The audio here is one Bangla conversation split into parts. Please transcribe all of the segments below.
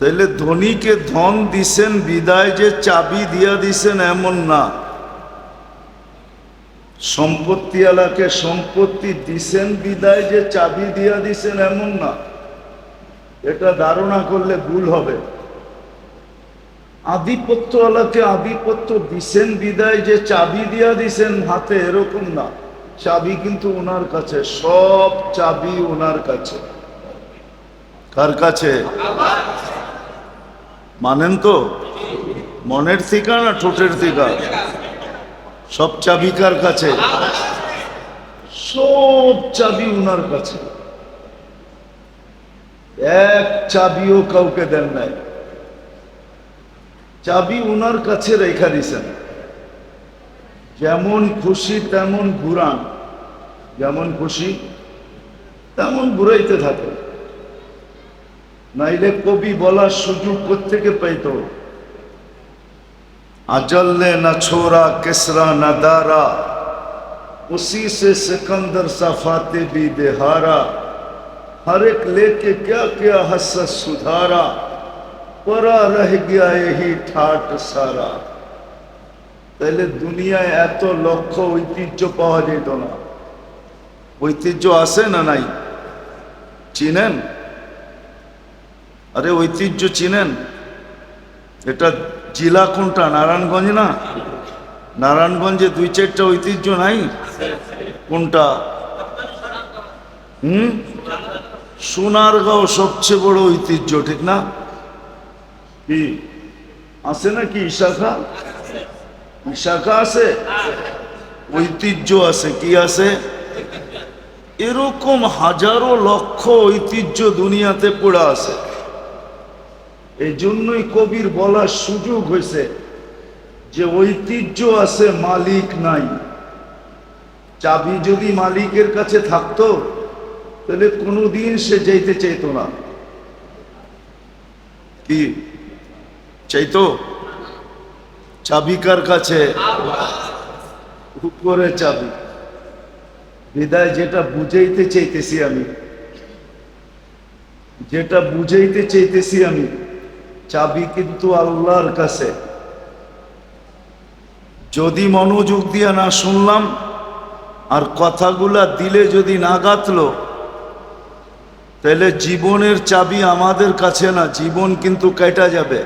তাইলে ধনীকে ধন দিছেন, বিদায় যে চাবি দিয়া দিছেন এমন না। সম্পত্তিওয়ালাকে সম্পত্তি দিছেন, বিদায় যে চাবি দিয়া দিছেন এমন না। এটা ধারণা করলে ভুল হবে। আধিপত্যওয়ালাকে আধিপত্য দিছেন, বিদায় যে চাবি দিয়া দিছেন, হাতে এরকম না। চাবি কিন্তু ওনার কাছে, সব চাবি ওনার কাছে। কার কাছে? মানেন তো? মনের থিকা না ঠোঁটের থিকা সব চাবি কার কাছে। সব চাবি উনার কাছে। এক চাবিও কাউকে দেন নাই। চাবি উনার কাছে রেখা দিছেন। যেমন খুশি, তেমন ঘুরান। যেমন খুশি, তেমন ঘুরাইতে থাকে নাইলে কবি বলার সুযোগ কোথেকে পাইত अजल ने न छोड़ा किसरा न दारा उसी से सिकंदर सफाते भी देहारा हर एक लेके क्या क्या हसत सुधारा परा रह गया यही ठाट सारा তাহলে দুনিয়ায় এত লক্ষ্য ঐতিহ্য পাওয়া যেত না ঐতিহ্য আছে না নাই চিনেন আরে ঐতিহ্য চিনেন? এটা জেলা কোনটা? নারায়ণগঞ্জ না? নারায়ণগঞ্জে দুই চারটা ঐতিহ্য নাই? কোনটা? হুম? সোনারগাঁও সবচেয়ে বড় ঐতিহ্য, ঠিক না? কি? আছে নাকি শাখা শাখা আছে? ঐতিহ্য আছে, কি আছে? এরকম হাজারো লক্ষ ঐতিহ্য দুনিয়াতে পড়ে আছে। এই জন্যই কবির বলার সুযোগ হয়েছে যে ঐতিহ্য আছে মালিক নাই। চাবি যদি মালিকের কাছে থাকতো, তাহলে কোনোদিন সে যেতে চাইতো না। কি? চাইতো? চাবিকার কাছে? উপরে চাবি। বিদায় যেটা বুঝাইতে চাইতেছি আমি, যেটা বুঝাইতে চাইতেছি আমি চাবি কিন্তু আল্লাহর কাছে। যদি মনোযোগ দিয়া না শুনলাম, আর কথাগুলা দিলে যদি না গাতলো তাহলে জীবনের চাবি আমাদের কাছে না, জীবন কিন্তু কেটা যাবে।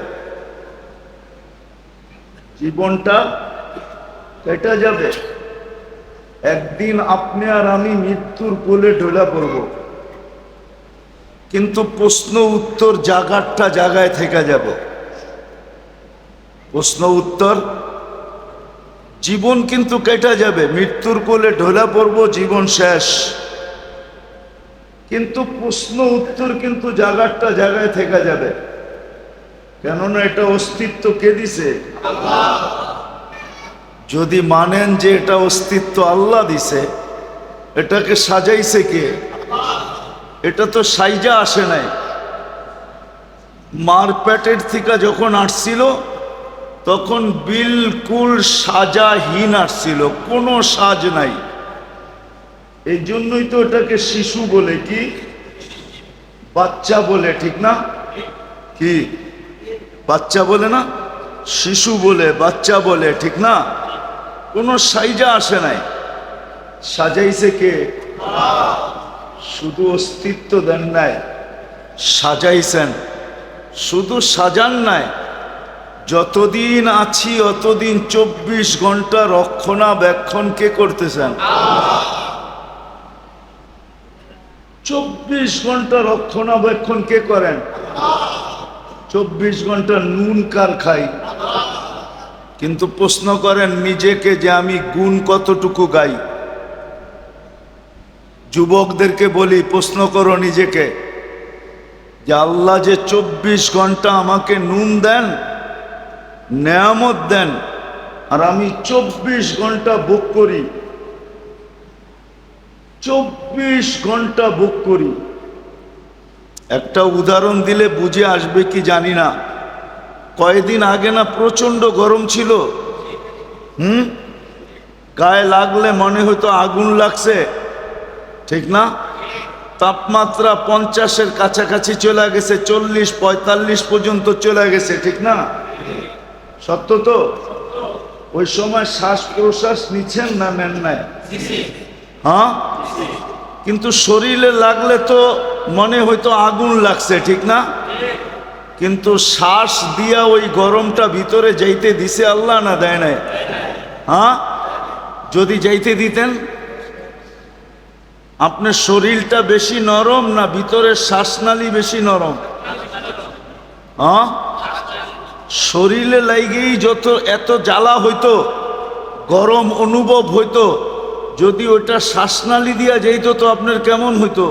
জীবনটা কেটা যাবে। একদিন আপনি আর আমি মৃত্যুর কোলে ঢোলা পড়ব। কিন্তু প্রশ্ন উত্তর জাগারটা জায়গায় থেকে যাব। প্রশ্ন উত্তর, জীবন কিন্তু কেটে যাবে। মৃত্যুর কোলে ঢোলা পড়ব, জীবন শেষ। কিন্তু প্রশ্ন উত্তর কিন্তু জাগারটা জায়গায় থেকে যাবে। কেননা এটা অস্তিত্ব কে দিছে? যদি মানেন যে এটা অস্তিত্ব আল্লাহ দিছে, এটাকে সাজাইছে কে? এটা তো সাইজা আসে নাই। মার প্যাটের থেকে যখন আসছিল, তখন বিলকুল সাজাহীন আসছিল, কোনো সাজ নাই। এই জন্যই তো এটাকে শিশু বলে কি? বাচ্চা বলে, ঠিক না? কি? বাচ্চা বলে না? শিশু বলে, বাচ্চা বলে, ঠিক না? কোনো সাইজা আসে নাই। সাজাইছে কে? শুধু অস্তিত্ব দেন নাই, সাজাইছেন। শুধু সাজান নাই, যতদিন আছি অতদিন চব্বিশ ঘণ্টা রক্ষণাবেক্ষণ কে করতেছেন। চব্বিশ ঘণ্টা রক্ষণাবেক্ষণ কে করেন? চব্বিশ ঘণ্টা নুন কার খাই? কিন্তু প্রশ্ন করেন, নিজেকে যে আমি গুণ কতটুকু গাই? যুবকদেরকে বলি, প্রশ্ন করো নিজেকে। যে আল্লাহ যে চব্বিশ ঘণ্টা আমাকে নুন দেন, নেয়ামত দেন, আর আমি চব্বিশ ঘণ্টা বুক করি। চব্বিশ ঘণ্টা বুক করি। একটা উদাহরণ দিলে বুঝে আসবে কি জানি না। কয়েকদিন আগে না প্রচণ্ড গরম ছিল। হুম? গায়ে লাগলে মনে হয়তো আগুন লাগছে। ঠিক না? তাপমাত্রা পঞ্চাশের কাছাকাছি চলে গেছে, চল্লিশ, পঁয়তাল্লিশ পর্যন্ত চলে গেছে, ঠিক না? সত্য তো? ওই সময় শ্বাস প্রশ্বাস নিচ্ছেন না নেন নাই? হ্যাঁ? কিন্তু শরীরে লাগলে তো মনে হয়তো আগুন লাগছে, ঠিক না? কিন্তু শ্বাস দিয়া ওই গরমটা ভিতরে যাইতে দিছে আল্লাহ না দেয় নাই? হ্যাঁ? যদি যাইতে দিতেন আপনার শরীরটা বেশি নরম না ভিতরের শ্বাসনালী বেশি নরম? শরীরে লাইগেই যত, এত জ্বালা হইতো, গরম অনুভব হইতো, যদি ওটা শ্বাসনালী দিয়া যাইত তো আপনার কেমন হইতো?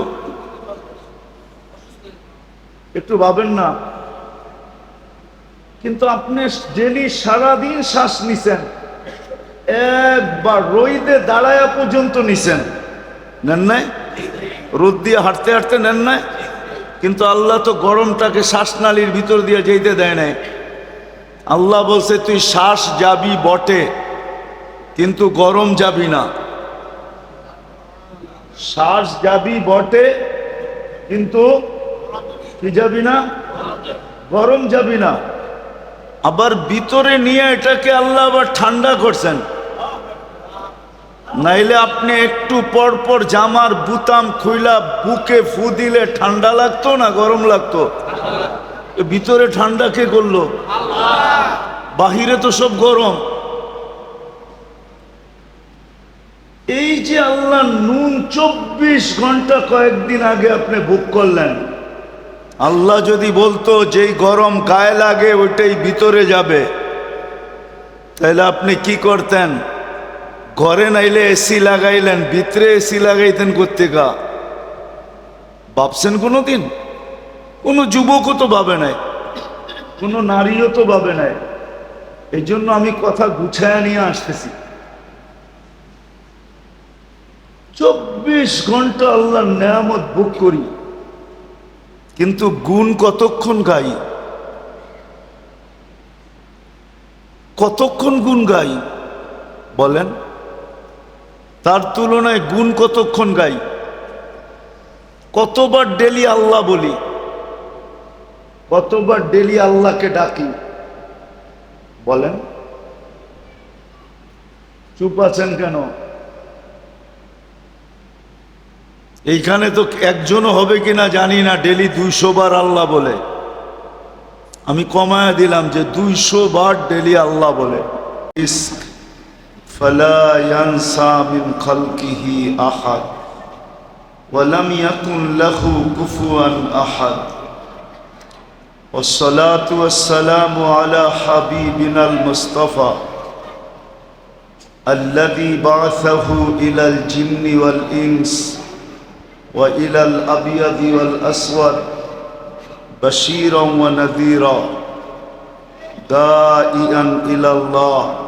একটু ভাবেন না। কিন্তু আপনি ডেলি সারাদিন শ্বাস নিছেন, একবার রইদে দাঁড়ায়া পর্যন্ত নিছেন। নেন নাই? রোদ দিয়ে হাঁটতে হাঁটতে নেন নাই? কিন্তু আল্লাহ তো গরমটাকে শ্বাসনালীর ভিতর দিয়ে যেতে দেয় নাই। আল্লাহ বলছে, তুই শ্বাস যাবি বটে, কিন্তু গরম যাবি না। শ্বাস যাবি বটে, কিন্তু কি যাবি না? গরম যাবি না। আবার ভিতরে নিয়ে এটাকে আল্লাহ আবার ঠান্ডা করছেন। নাইলে আপনি একটু পর পর জামার বুতাম খুইলা বুকে ফু দিলে ঠান্ডা লাগতো না গরম লাগতো? ভিতরে ঠান্ডা কে করল? বাহিরে তো সব গরম। এই যে আল্লাহ নুন চব্বিশ ঘণ্টা কয়েকদিন আগে আপনি বুক করলেন, আল্লাহ যদি বলতো যেই গরম গায়ে লাগে ওইটাই ভিতরে যাবে তাহলে আপনি কি করতেন? ঘরে নাইলে এসি লাগাইলেন, ভিতরে এসি লাগাইতেন কোথেকা ভাবছেন কোনো দিন কোনো যুবকও তো ভাবে নাই, কোনো নারীও তো ভাবে নাই। এই জন্য আমি কথা গুছায় নিয়ে আসতেছি। চব্বিশ ঘণ্টা আল্লাহর নেয়ামত বুক করি, কিন্তু গুণ কতক্ষণ গাই? কতক্ষণ গুণ গাই? বলেন। তার তুলনায় গুণ কতক্ষণ গাই? কতবার ডেলি আল্লাহ বলি? কতবার ডেলি আল্লাহকে ডাকি? বলেন। চুপ আছেন কেন? এইখানে তো একজনও হবে কিনা জানি না, ডেলি দুইশো বার আল্লাহ বলে। আমি কমায় দিলাম যে দুইশো বার ডেলি আল্লাহ বলে। ইস্ক। فلا ينسى من خلقه أحد ولم يكن له كفوا أحد. والصلاة والسلام على حبيبنا المصطفى الذي بعثه إلى الجن والإنس وإلى الأبيض والأسود بشيرا ونذيرا دائيا إلى الله.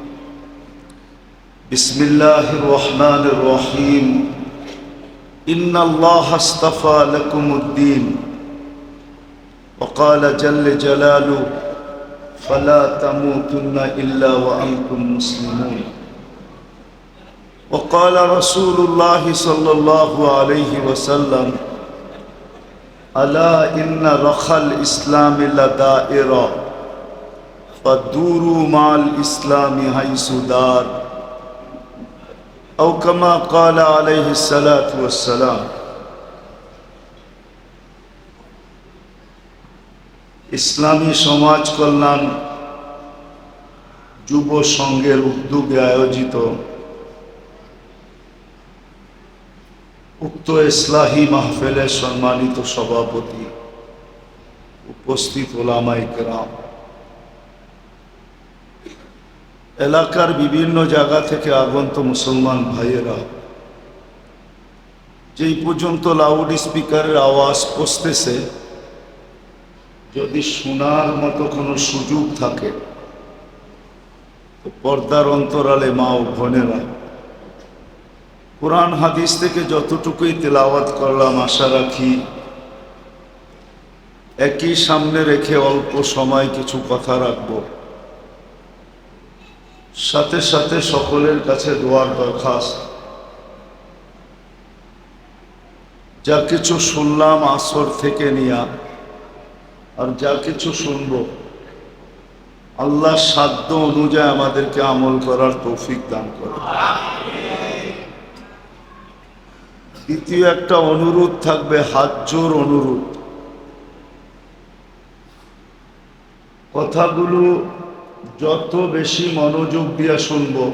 بسم الله الرحمن الرحيم إن الله اصطفى لكم الدين وقال جل جلاله فلا تموتن إلا وأنتم مسلمون وقال رسول الله صلى الله عليه وسلم ألا إن رخى الإسلام لدائرة فدوروا مع الإسلام حيث دار أو كما قال عليه الصلاة والسلام ইসলামী সমাজ কল্যাণ যুব সংঘের উদ্যোগে আয়োজিত উক্ত ইসলাহী মাহফিলের সম্মানিত সভাপতি উপস্থিত ওলামাই কেরাম এলাকার বিভিন্ন জায়গা থেকে আগন্ত মুসলমান ভাইয়েরা, যেই পর্যন্ত লাউড স্পিকারের আওয়াজ পৌঁছতেছে, যদি শোনার মতো কোনো সুযোগ থাকে পর্দার অন্তরালে মা ও বোনেরা, কোরআন হাদিস থেকে যতটুকুই তেলাওয়াত করলাম, আশা রাখি একই সামনে রেখে অল্প সময় কিছু কথা রাখব। সাথে সাথে সকলের কাছে দোয়ার দরখাস্ত। যা কিছু শুনলাম আসর থেকে নিয়া, আর যা কিছু শুনব আল্লাহ সাধ্য অনুযায়ী আমাদেরকে আমল করার তৌফিক দান করে। দ্বিতীয় একটা অনুরোধ থাকবে, হাত জোর অনুরোধ। কথাগুলো যত বেশি মনোযোগ দিয়া শুনব,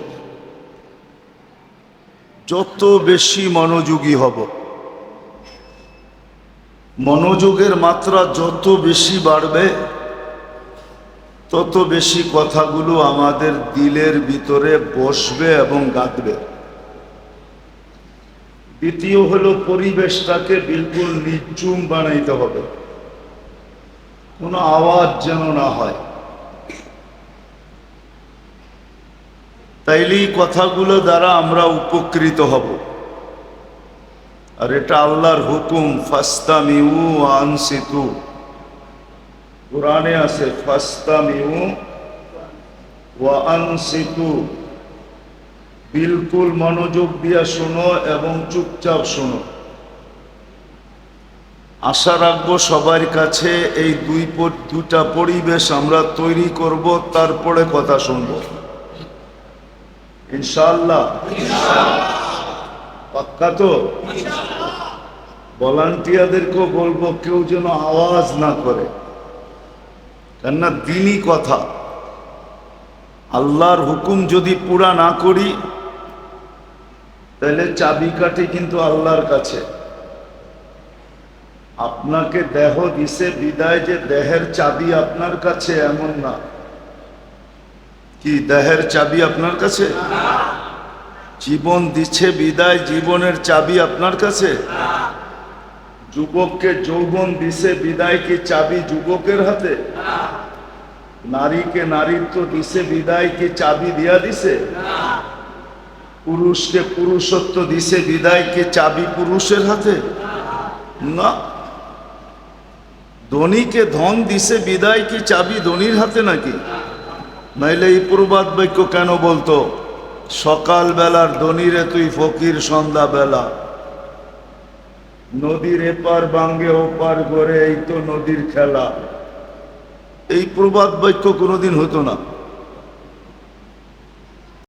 যত বেশি মনোযোগী হব। মনোযোগের মাত্রা যত বেশি বাড়বে, তত বেশি কথাগুলো আমাদের দিলের ভিতরে বসবে এবং গাঁথবে। দ্বিতীয় হলো পরিবেশটাকে বিলকুল নিচুম বানাইতে হবে। কোনো আওয়াজ যেন না হয়। তাইলেই কথাগুলো দ্বারা আমরা উপকৃত হব। আর এটা আল্লাহর হুকুম ফাস্তা মিউ আনসিতু। কোরআনে আছে ফাস্তা মিউ ওয়া আনসিতু। বিলকুল মনোযোগ দিয়া শোনো এবং চুপচাপ শোনো। আশা রাখব সবার কাছে এই দুই দুটা পরিবেশ আমরা তৈরি করব, তারপরে কথা শুনব। ইনশাআল্লাহ। পাক্কা তো? ভলান্টিয়ারদেরকেও বলব কেউ যেন আওয়াজ না করে। কেননা দিনই কথা। আল্লাহর হুকুম যদি পুরা না করি তাহলে চাবি চাবিকাঠি কিন্তু আল্লাহর কাছে। আপনাকে দেহ দিছে বিদায় যে দেহের চাবি আপনার কাছে এমন না। কি দেহের চাবি আপনার কাছে? জীবন দিচ্ছে বিদায়, জীবনের চাবি আপনার কাছে? যুবককে যৌবন দিছে বিদায় কি চাবি যুবকের হাতে? নারীকে নারীত্ব দিছে বিদায় কি চাবি দিয়া দিছে? পুরুষকে পুরুষত্ব দিছে বিদায় কি চাবি পুরুষের হাতে? না। ধনীকে ধন দিছে বিদায় কি চাবি ধনীর হাতে নাকি? নাইলে এই প্রবাদ বাক্য কেন বলতো? সকাল বেলার ধনীরে তুই ফকির সন্ধ্যা বেলা নদীর এপার বাঙ্গে ওপার করে এই তো নদীর খেলা। এই প্রবাদ বাক্য কোনোদিন হতো না।